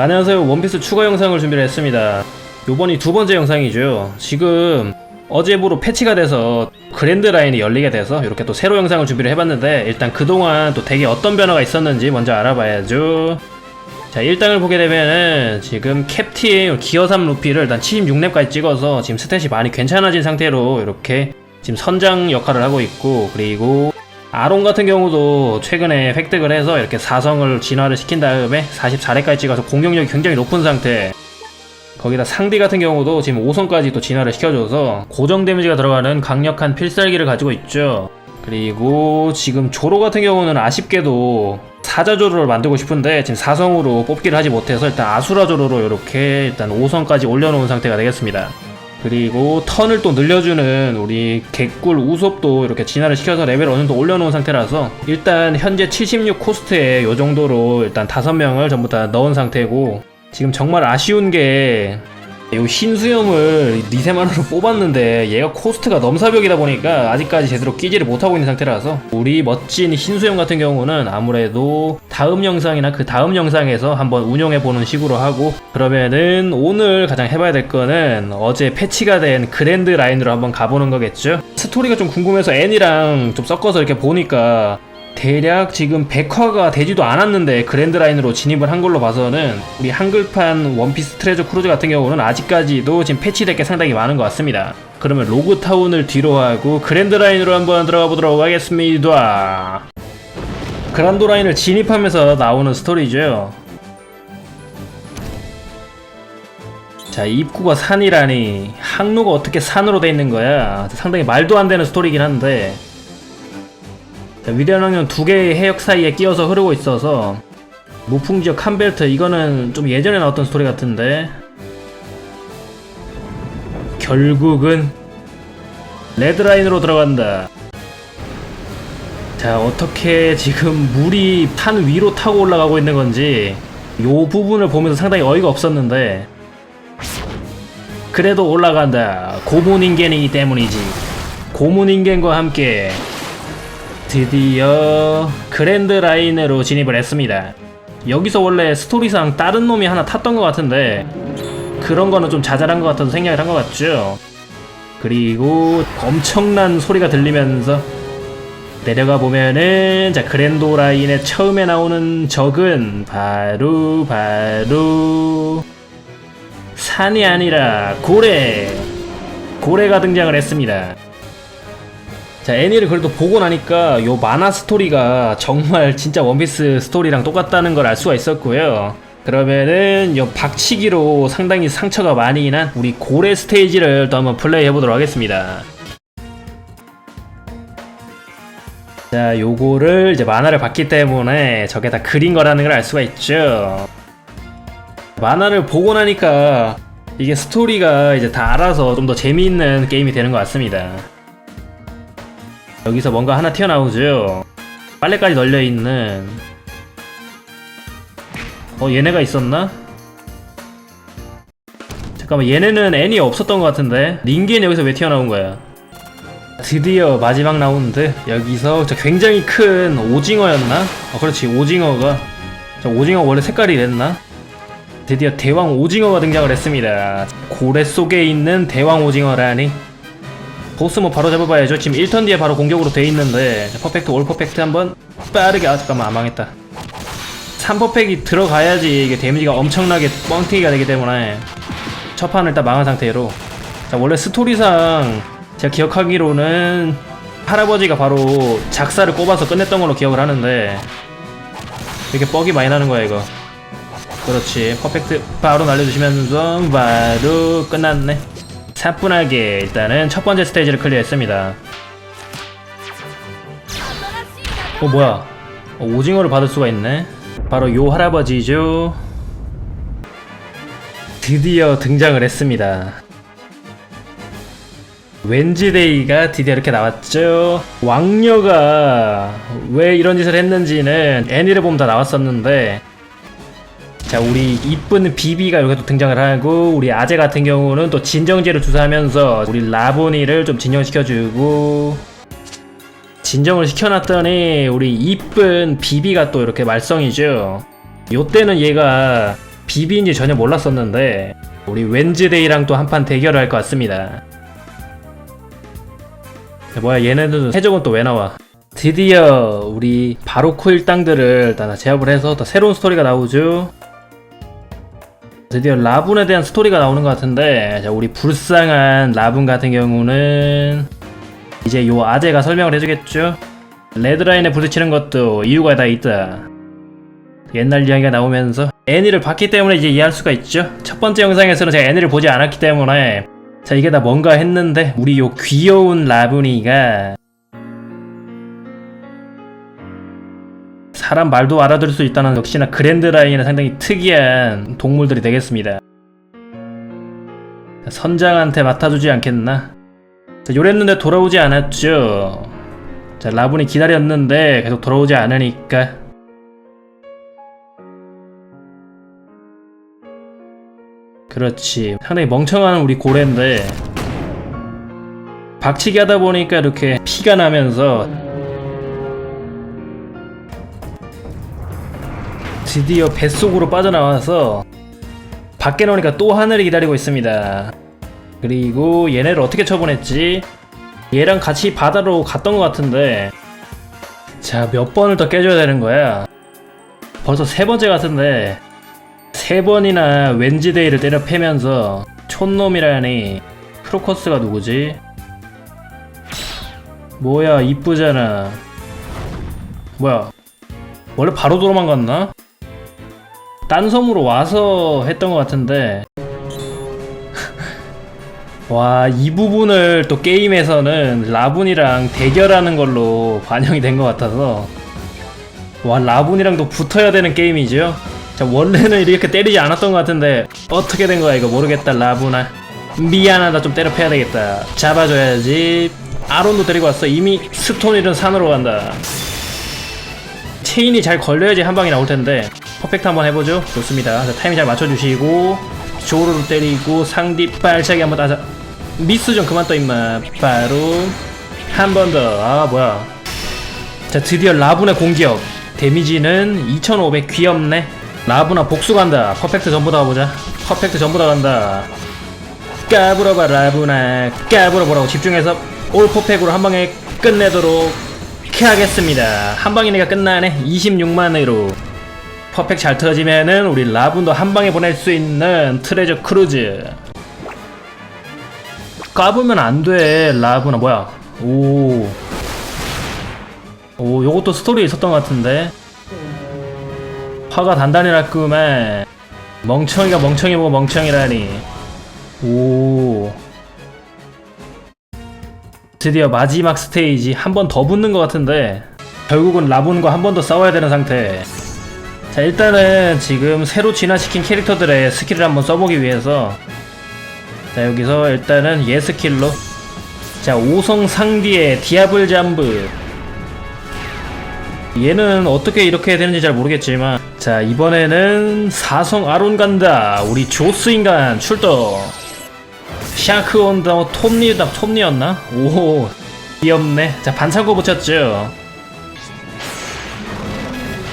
안녕하세요. 원피스 추가 영상을 준비를 했습니다. 요번이 두 번째 영상이죠. 지금 어제부로 패치가 돼서 그랜드 라인이 열리게 돼서 이렇게 또 새로 영상을 준비를 해봤는데 일단 그동안 또 되게 어떤 변화가 있었는지 먼저 알아봐야죠. 자 1당을 보게 되면은 지금 캡틴 기어 3 루피를 일단 76렙까지 찍어서 지금 스탯이 많이 괜찮아진 상태로 이렇게 지금 선장 역할을 하고 있고 그리고 아론 같은 경우도 최근에 획득을 해서 이렇게 사성을 진화를 시킨 다음에 44렙까지 찍어서 공격력이 굉장히 높은 상태. 거기다 상디 같은 경우도 지금 5성까지 또 진화를 시켜줘서 고정 데미지가 들어가는 강력한 필살기를 가지고 있죠. 그리고 지금 조로 같은 경우는 아쉽게도 사자조로를 만들고 싶은데 지금 4성으로 뽑기를 하지 못해서 일단 아수라조로로 이렇게 일단 5성까지 올려놓은 상태가 되겠습니다 그리고 턴을 또 늘려주는 우리 개꿀 우섭도 이렇게 진화를 시켜서 레벨 어느 정도 올려놓은 상태라서 일단 현재 76 코스트에 요 정도로 일단 5명을 전부 다 넣은 상태고 지금 정말 아쉬운 게 이 흰수염을 니세만으로 뽑았는데 얘가 코스트가 넘사벽이다 보니까 아직까지 제대로 끼지를 못하고 있는 상태라서 우리 멋진 흰수염 같은 경우는 아무래도 다음 영상이나 그 다음 영상에서 한번 운영해보는 식으로 하고 그러면은 오늘 가장 해봐야 될 거는 어제 패치가 된 그랜드 라인으로 한번 가보는 거겠죠? 스토리가 좀 궁금해서 애니랑 좀 섞어서 이렇게 보니까 대략 지금 100화가 되지도 않았는데 그랜드 라인으로 진입을 한 걸로 봐서는 우리 한글판 원피스 트레저 크루즈 같은 경우는 아직까지도 지금 패치될 게 상당히 많은 것 같습니다. 그러면 로그타운을 뒤로 하고 그랜드 라인으로 한번 들어가 보도록 하겠습니다. 그란도 라인을 진입하면서 나오는 스토리죠. 자, 입구가 산이라니 항로가 어떻게 산으로 돼 있는 거야? 상당히 말도 안 되는 스토리긴 한데 자, 위대한 왕년 두 개의 해역 사이에 끼어서 흐르고 있어서 무풍지역 칸벨트 이거는 좀 예전에 나왔던 스토리 같은데 결국은 레드라인으로 들어간다. 자 어떻게 지금 물이 산 위로 타고 올라가고 있는 건지 요 부분을 보면서 상당히 어이가 없었는데 그래도 올라간다. 고무인간이기 때문이지. 고무인간과 함께 드디어 그랜드 라인으로 진입을 했습니다. 여기서 원래 스토리상 다른 놈이 하나 탔던 것 같은데 그런 거는 좀 자잘한 것 같아서 생략을 한 것 같죠. 그리고 엄청난 소리가 들리면서 내려가 보면은 자 그랜도 라인의 처음에 나오는 적은 바로 바로 산이 아니라 고래 고래가 등장을 했습니다. 자 애니를 그래도 보고 나니까 요 만화 스토리가 정말 진짜 원피스 스토리랑 똑같다는 걸 알 수가 있었고요. 그러면은 요 박치기로 상당히 상처가 많이 난 우리 고래 스테이지를 또 한번 플레이 해보도록 하겠습니다. 자 요거를 이제 만화를 봤기 때문에 저게 다 그린 거라는 걸 알 수가 있죠. 만화를 보고 나니까 이게 스토리가 이제 다 알아서 좀 더 재미있는 게임이 되는 것 같습니다 여기서 뭔가 하나 튀어나오죠. 빨래까지 널려있는. 어, 얘네가 있었나? 잠깐만, 얘네는 애니 없었던 것 같은데? 링겐 여기서 왜 튀어나온 거야? 드디어 마지막 라운드. 여기서 저 굉장히 큰 오징어였나? 어, 그렇지, 오징어가. 저 오징어 원래 색깔이 이랬나? 드디어 대왕 오징어가 등장을 했습니다. 고래 속에 있는 대왕 오징어라니. 보스 뭐 바로 잡아봐야죠. 지금 1턴 뒤에 바로 공격으로 돼 있는데 자, 퍼펙트 올 퍼펙트 한번 빠르게 아 잠깐만 안 망했다. 3퍼펙이 들어가야지 이게 데미지가 엄청나게 뻥튀기가 되기 때문에 첫 판을 일단 망한 상태로 자 원래 스토리상 제가 기억하기로는 할아버지가 바로 작사를 꼽아서 끝냈던 걸로 기억을 하는데 이렇게 뻑이 많이 나는 거야 이거 그렇지 퍼펙트 바로 날려주시면서 바로 끝났네 사뿐하게 일단은 첫 번째 스테이지를 클리어했습니다. 어 뭐야? 어, 오징어를 받을 수가 있네. 바로 요 할아버지죠. 드디어 등장을 했습니다. 웬지데이가 드디어 이렇게 나왔죠. 왕녀가 왜 이런 짓을 했는지는 애니를 보면 다 나왔었는데 자 우리 이쁜 비비가 여기서 등장을 하고 우리 아재 같은 경우는 또 진정제를 주사하면서 우리 라보니를 좀 진정시켜주고 진정을 시켜놨더니 우리 이쁜 비비가 또 이렇게 말썽이죠 요때는 얘가 비비인지 전혀 몰랐었는데 우리 웬즈데이랑 또 한판 대결을 할 것 같습니다. 야, 뭐야 얘네들은 해적은 또 왜 나와? 드디어 우리 바로코 일당들을 다 제압을 해서 또 새로운 스토리가 나오죠. 드디어 라분에 대한 스토리가 나오는 것 같은데 자, 우리 불쌍한 라분 같은 경우는 이제 요 아재가 설명을 해주겠죠. 레드라인에 부딪히는 것도 이유가 다 있다. 옛날 이야기가 나오면서 애니를 봤기 때문에 이제 이해할 수가 있죠. 첫 번째 영상에서는 제가 애니를 보지 않았기 때문에 자 이게 다 뭔가 했는데 우리 요 귀여운 라분이가 사람 말도 알아들을 수 있다는 역시나 그랜드라인은 상당히 특이한 동물들이 되겠습니다. 선장한테 맡아주지 않겠나? 자, 요랬는데 돌아오지 않았죠. 자, 라분이 기다렸는데 계속 돌아오지 않으니까. 그렇지. 상당히 멍청한 우리 고래인데. 박치기 하다 보니까 이렇게 피가 나면서 드디어 뱃속으로 빠져나와서 밖에 나오니까 또 하늘이 기다리고 있습니다. 그리고 얘네를 어떻게 처분했지? 얘랑 같이 바다로 갔던 것 같은데 자 몇 번을 더 깨줘야 되는 거야 벌써 세 번째 같은데 세 번이나 웬즈데이를 때려 패면서 촌놈이라니 크로커스가 누구지? 뭐야 이쁘잖아 뭐야 원래 바로 도망갔나? 딴 섬으로 와서 했던 것 같은데 와, 이 부분을 또 게임에서는 라분이랑 대결하는 걸로 반영이 된 것 같아서 와, 라분이랑도 붙어야 되는 게임이죠. 자, 원래는 이렇게 때리지 않았던 것 같은데 어떻게 된 거야 이거 모르겠다 라분아. 미안하다 좀 때려 패야 되겠다. 잡아줘야지. 아론도 데리고 왔어. 이미 스톤이든 산으로 간다. 체인이 잘 걸려야지 한 방이 나올 텐데 퍼펙트 한번 해보죠. 좋습니다. 자, 타이밍 잘 맞춰주시고 조로로 때리고 상디 발차기 한번 따자. 미스 좀 그만 떠 임마. 바로 한 번 더. 아 뭐야. 자 드디어 라분의 공격. 데미지는 2500 귀엽네. 라분아 복수 간다. 퍼펙트 전부 다 보자. 퍼펙트 전부 다 간다. 까불어봐 라분아. 까불어보라고 집중해서 올 퍼펙으로 한 방에 끝내도록 하겠습니다. 한 방이니까 끝나네. 26만으로. 퍼펙 잘 터지면은 우리 라분도 한 방에 보낼 수 있는 트레저 크루즈. 까불면 안 돼, 라분아. 뭐야? 오. 오, 요것도 스토리에 있었던 것 같은데. 화가 단단히 났구만. 멍청이가 멍청이 보고 멍청이라니. 오. 드디어 마지막 스테이지 한 번 더 붙는 것 같은데 결국은 라분과 한 번 더 싸워야 되는 상태 자 일단은 지금 새로 진화시킨 캐릭터들의 스킬을 한번 써보기 위해서 자 여기서 일단은 얘 스킬로 자 5성 상디의 디아블 잠브. 얘는 어떻게 이렇게 되는지 잘 모르겠지만 자 이번에는 4성 아론 간다. 우리 조스 인간 출동. 샤크 온다. 뭐 톱니다 톱니였나? 오 귀엽네. 자 반창고 붙였죠.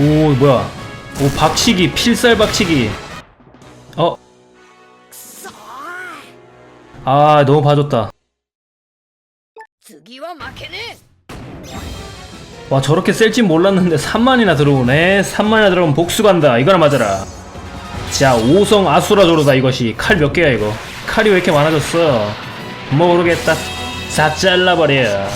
오 뭐야 오 박치기 필살 박치기. 어? 아 너무 봐줬다. 와 저렇게 셀진 몰랐는데 3만이나 들어오네. 3만이나 들어오면 복수간다. 이거나 맞아라. 자 5성 아수라조로다 이것이. 칼 몇 개야 이거? 칼이 왜 이렇게 많아졌어? 모르겠다. 다 잘라버려.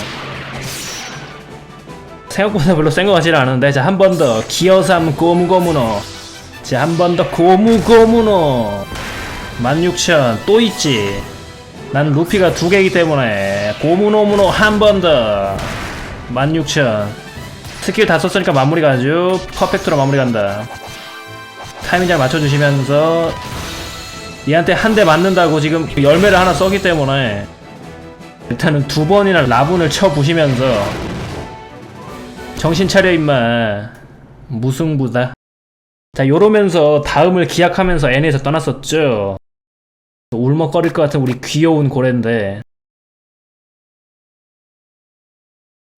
생각보다 별로 센 것 같지는 않은데 자 한 번 더. 기어삼 고무고무노. 자 한 번 더. 고무고무노. 16,000 또 있지. 난 루피가 두 개이기 때문에 고무노무노 한 번 더. 16,000 스킬 다 썼으니까 마무리가 아주 퍼펙트로 마무리 간다. 타이밍 잘 맞춰주시면서 얘한테 한 대 맞는다고 지금 열매를 하나 써기 때문에 일단은 두 번이나 라분을 쳐 부시면서 정신 차려 임마. 무승부다. 자 요러면서 다음을 기약하면서 N에서 떠났었죠. 울먹거릴 것 같은 우리 귀여운 고래인데.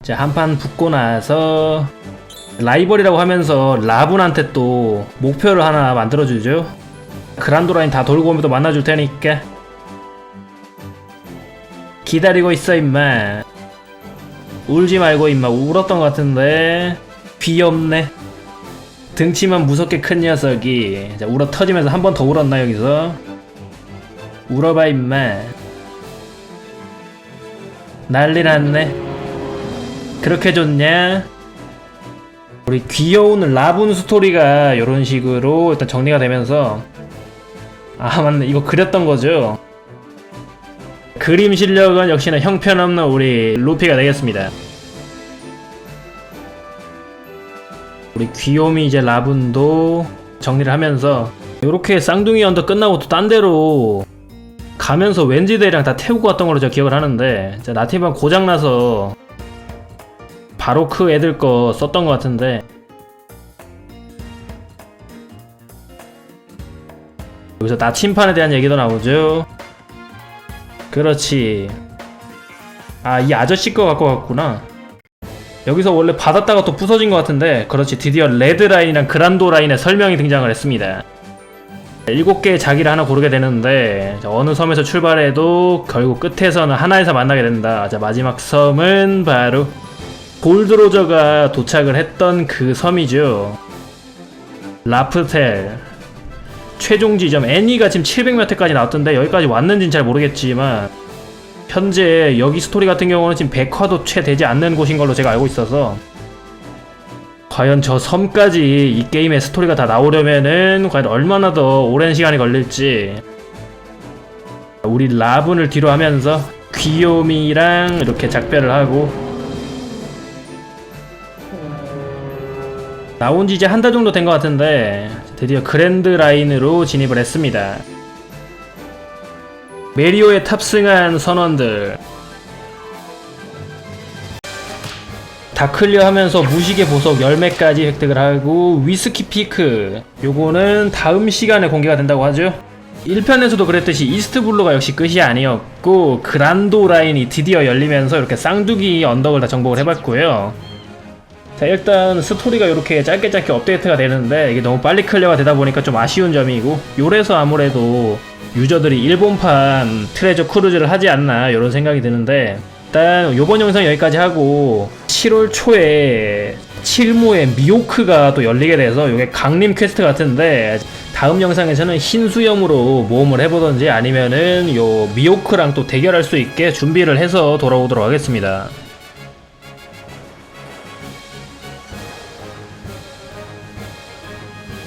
자 한판 붙고 나서 라이벌이라고 하면서 라분한테 또 목표를 하나 만들어주죠. 그란도라인 다 돌고 오면 또 만나줄 테니까. 기다리고 있어 임마 울지 말고 임마. 울었던 것 같은데. 귀엽네. 등치만 무섭게 큰 녀석이. 자, 울어 터지면서 한 번 더 울었나 여기서? 울어봐 임마. 난리 났네. 그렇게 좋냐? 우리 귀여운 라분 스토리가 이런 식으로 일단 정리가 되면서. 아 맞네. 이거 그렸던 거죠 그림 실력은 역시나 형편없는 우리 루피가 되겠습니다. 우리 귀요미 이제 라분도 정리를 하면서 이렇게 쌍둥이 언더 끝나고 또 딴 데로 가면서 웬지들이랑 다 태우고 왔던 걸로 제가 기억을 하는데 자, 나티반 고장나서 바로 그 애들 거 썼던 것 같은데. 여기서 나침판에 대한 얘기도 나오죠 그렇지. 아 이 아저씨 거 갖고 갔구나. 여기서 원래 받았다가 또 부서진 것 같은데 그렇지. 드디어 레드 라인이랑 그란도 라인의 설명이 등장을 했습니다. 일곱 개의 자기를 하나 고르게 되는데 자, 어느 섬에서 출발해도 결국 끝에서는 하나에서 만나게 된다. 자 마지막 섬은 바로 골드로저가 도착을 했던 그 섬이죠. 라프텔 최종 지점 애니가 지금 700m까지 나왔던데 여기까지 왔는지는 잘 모르겠지만 현재 여기 스토리 같은 경우는 지금 100화도 채 되지 않는 곳인 걸로 제가 알고 있어서 과연 저 섬까지 이 게임의 스토리가 다 나오려면은 과연 얼마나 더 오랜 시간이 걸릴지. 우리 라분을 뒤로 하면서 귀요미랑 이렇게 작별을 하고 나온 지 이제 한 달 정도 된 것 같은데 드디어 그랜드 라인으로 진입을 했습니다. 메리오에 탑승한 선원들. 다 클리어하면서 무식의 보석 열매까지 획득을 하고 위스키 피크. 요거는 다음 시간에 공개가 된다고 하죠. 1편에서도 그랬듯이 이스트 블루가 역시 끝이 아니었고 그란도 라인이 드디어 열리면서 이렇게 쌍두기 언덕을 다 정복을 해봤고요 자 일단 스토리가 이렇게 짧게 짧게 업데이트가 되는데 이게 너무 빨리 클리어가 되다 보니까 좀 아쉬운 점이고 요래서 아무래도 유저들이 일본판 트레저 크루즈를 하지 않나 이런 생각이 드는데 일단 요번 영상 여기까지 하고 7월 초에 칠무의 미오크가 또 열리게 돼서 이게 강림 퀘스트 같은데 다음 영상에서는 흰 수염으로 모험을 해보던지 아니면은 요 미오크랑 또 대결할 수 있게 준비를 해서 돌아오도록 하겠습니다.